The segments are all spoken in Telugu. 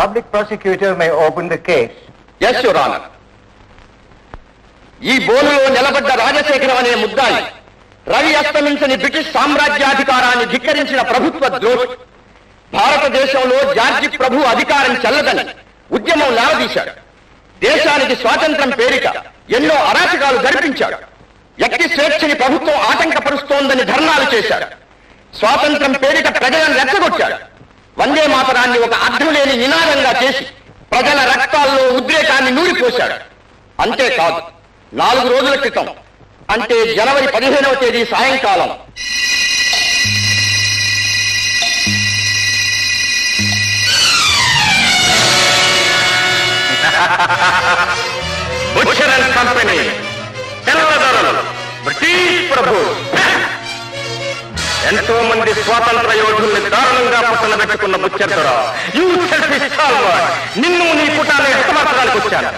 Public prosecutor may open the case yes your honour ఈ బోనులో నిలబడ్డ రాజశేఖరం అనే ముద్దాయి రవి అస్తమించని బ్రిటిష్ సామ్రాజ్యాధికారాన్ని ధిక్కరించిన ప్రభుత్వ ద్రోహి భారతదేశంలో జార్జి ప్రభు అధికారం చెల్లదని ఉద్యమం లేవదీశాడు దేశానికి స్వాతంత్రం పేరిట ఎన్నో అరాచకాలు జరిపించాడు. వ్యక్తి స్వేచ్ఛని ప్రభుత్వం ఆటంకపరుస్తోందని ధర్నాలు చేశాడు. స్వాతంత్రం పేరిట ప్రజలను రెచ్చగొట్టాడు. వందే మాతరాన్ని ఒక అర్థం లేని నినాదంగా చేసి ప్రజల రక్తాల్లో ఉద్రేకాన్ని నూరిపోశాడు. అంతేకాదు నాలుగు రోజుల క్రితం అంటే జనవరి పదిహేనవ తేదీ సాయంకాలం. కంపెనీ తెల్లదొరలు బ్రిటిష్ ప్రభు ఎంతో మంది స్వాతంత్ర యోధుల్ని దారుణంగా పక్కన పెట్టుకున్న బుచ్చర్దొర యూ సెల్ఫిష్ ఫార్వర్డ్ నిన్ను నీ కుటాన్ని హతమార్చడానికి వచ్చాను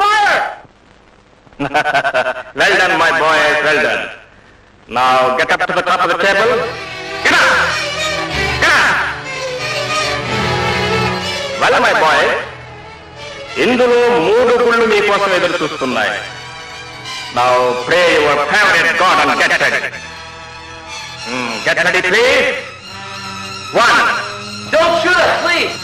fire! well done, my boys, well done. Now get up to the top of the table. Get up! Well my boy ఇందులో మూడు గుళ్ళు మీకోసం ఎదురు చూస్తున్నాయి. Now pray your favourite god and get ready get ready please one don't shoot please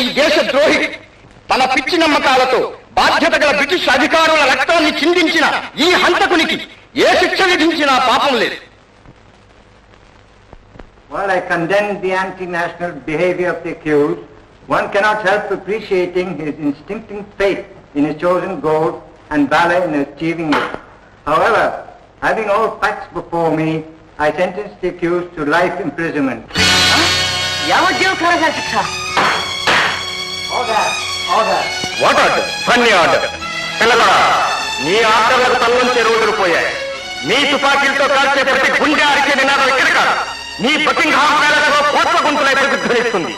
ఈ దేశ ద్రోహి తన పిచ్చి నమ్మకాలతో బాధ్యత గల బ్రిటిష్ అధికారుల రక్తాన్ని చిందించిన ఈ హంతకునికి ఏ శిక్ష విధించినా పాపం లేదు While I condemn the anti-national behavior of the accused, one cannot help appreciating his instinctive faith in his chosen goal and valor in achieving it. However, having all facts before me, I sentence the accused to life imprisonment. Order! What order? Funny order. పిల్లగా నీ ఆర్డర్లకు తల్లం రోజులు పోయాయి. నీ తుపాకీలతో కాల్చే ప్రతి గుండె అరిచే నినాదం ఇక్కడ కాదు? నీ బకింగ్హామ్ ప్యాలెస్లో కోట్ల గొంతులై ప్రతిధ్వనిస్తుంది.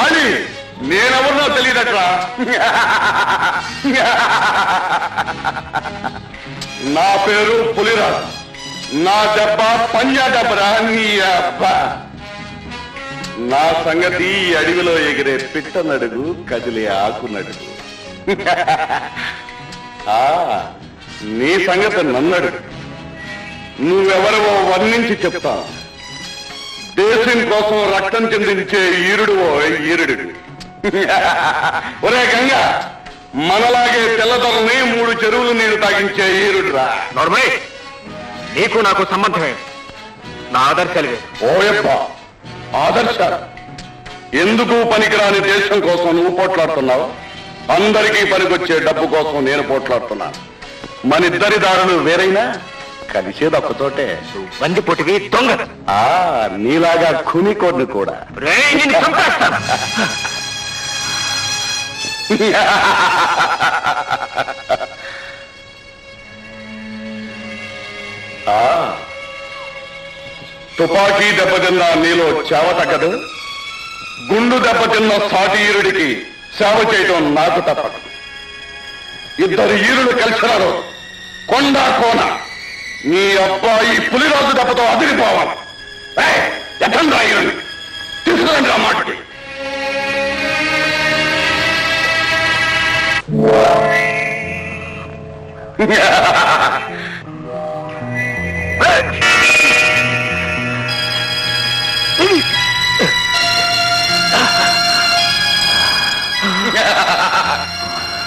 ఖాళీ నేనెవరినో తెలియదట్రా. నా పేరు పులిరా నా దెబ్బ పంజా దెబ్బరా నీ అబ్బా. నా సంగతి అడవిలో ఎగిరే పిట్ట నడుగు కదిలే ఆకునడుగు. ఆ, నీ సంగతి నన్నడు నువ్వెవరవో వర్ణించి చెప్తాను. దేశం కోసం రక్తం చెందించే ఈరుడు ఈరుడు. ఒరే గంగ మనలాగే తెల్లదొరని మూడు చెరువులు నీళ్ళు తాగించే ఈరుడురా. నోర్మై నీకు నాకు సంబంధమే. నా ఆదర్శాలు ఓయప్ప ఆదర్శ. ఎందుకు పనికిరాని దేశం కోసం నువ్వు పోట్లాడుతున్నావు? అందరికీ పనికొచ్చే డబ్బు కోసం నేను పోట్లాడుతున్నాను మనిద్దరి దారులు వేరైనా? కలిసేది ఒక్కతోటే వంది పొటివి దొంగ. ఆ నీలాగా ఖుని కోడ్ని కూడా. రేయ్, నిన్ను చంపేస్తాను. తుపాకీ దెబ్బతిన్న నీలో చేవ తగ్గదు. గుండు దెబ్బతిన్న సాటి ఈరుడికి సేవ చేయటం నాకు తప్పదు. ఇద్దరు ఈరులు కలిసినారు. కొండా కోనా. నీ అబ్బాయి పులిరాజు దెబ్బతో అదిరిపోవాలి. ఎట్టండి ఈరుని తీసుకురండి ఆ మాటకి.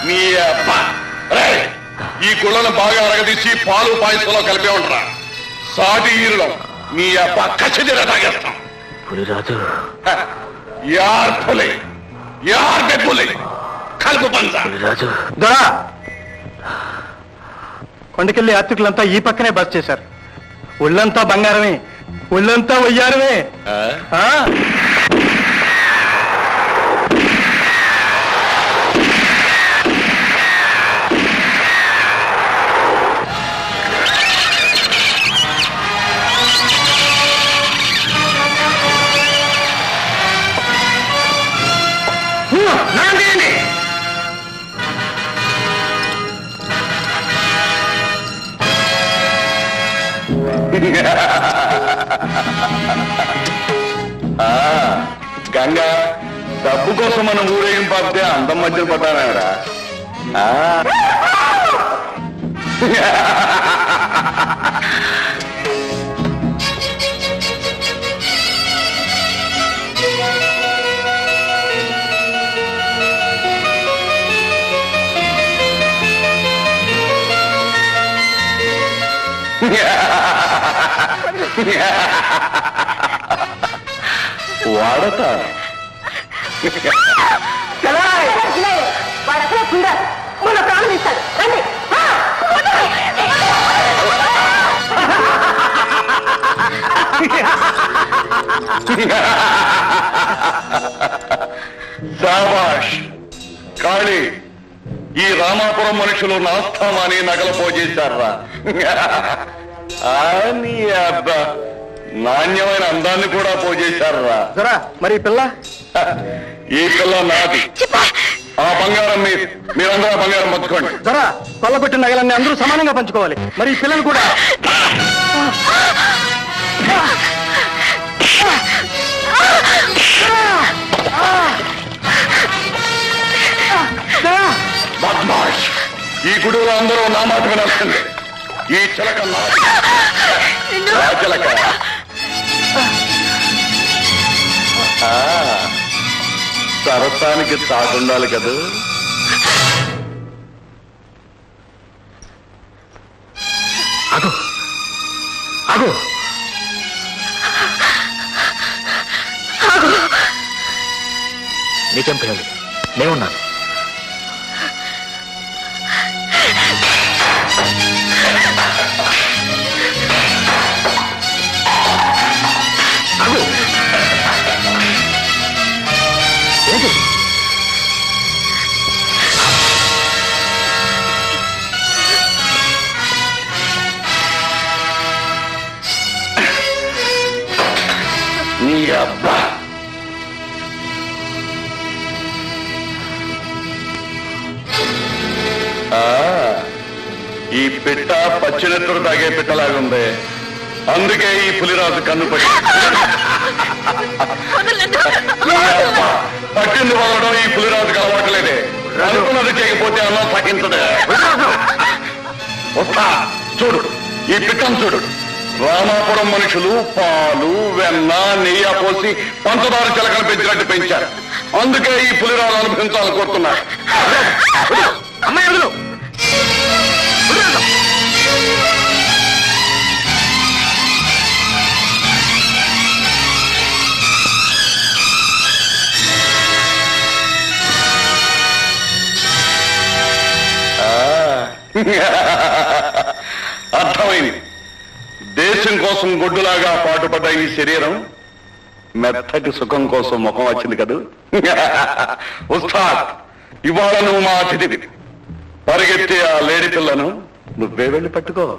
మీ అబ్బా. రేయ్, ఈ గుళ్ళను బాగా అరగదీసి పాలు పాయసంలో కలిపే ఉంటారా? సాటి ఈరులో. మీ అబ్బ కచ్చిదిర తాగేస్తాం. పులిరాజు. హ, యార్ పులి. యార్ బెబ్బులి కలుపు పంచ పులిరాజు. దొరా కొండకెళ్ళి యాత్రికులంతా ఈ పక్కనే బస్ చేశారు. ఒళ్ళంతా బంగారమే. ఒళ్ళంతా వయ్యారమే గంగా డబ్బు కోసం మనం ఊరేగింపు పంపితే అందం మధ్యన పడ్డారా వాడతా వాడు అసలే కుండ మన ప్రాణం ఇస్తాడు రండి. ఆ! శాబాష్ కాళీ ఈ రామాపురం మనుషులు నాస్తామాని నగలు పోజేశారా ఆ, నీ అబ్బా. నాణ్యమైన అందాన్ని కూడా పోజేశారా? దొరా మరి ఈ పిల్ల? ఈ పిల్ల నాది. ఆ బంగారం మీరు మీరందరూ ఆ బంగారం పంచుకోండి దొరా కొల్లగొట్టిన నగలన్నీ అందరూ సమానంగా పంచుకోవాలి. మరి ఈ పిల్లలు కూడా! బద్మాష్ ఈ గుడిలో అందరూ నా మాట వినాల్సిందే ఈ చిలక నాది. ఆ చిలక. సరసానికి తాగుండాలి కదా. అగు. అగు. నీకేం పిల్లలు నేనున్నాను. పచ్చినెత్తరు పచ్చినెత్తుడు తాగే పిట్టలాగుంది అందుకే ఈ పులిరాజు కన్ను పట్టి పట్టింది వదలడం ఈ పులిరాజుకి అలవాట్లేదే. అనుకున్నది చేయకపోతే అన్నం సహించదే వస్తా చూడు ఈ పిట్టం చూడు. రామాపురం మనుషులు పాలు వెన్న నెయ్యి పోసి పంచదార చిలకలు పెంచినట్టు పెంచారు. అందుకే ఈ పులిరాలు అనుభవించాలని కోరుతున్నారు అమ్మాయి అర్థమైంది. దేశం కోసం గొడ్డులాగా పాటుపడ్డ ఈ శరీరం మెత్తటి సుఖం కోసం ముఖం వచ్చింది కదూ? ఉస్తాద్ ఇవాళ నువ్వు మా అతిథివి. పరిగెత్తే ఆ లేడి పిల్లను నువ్వే వెళ్ళి పట్టుకో.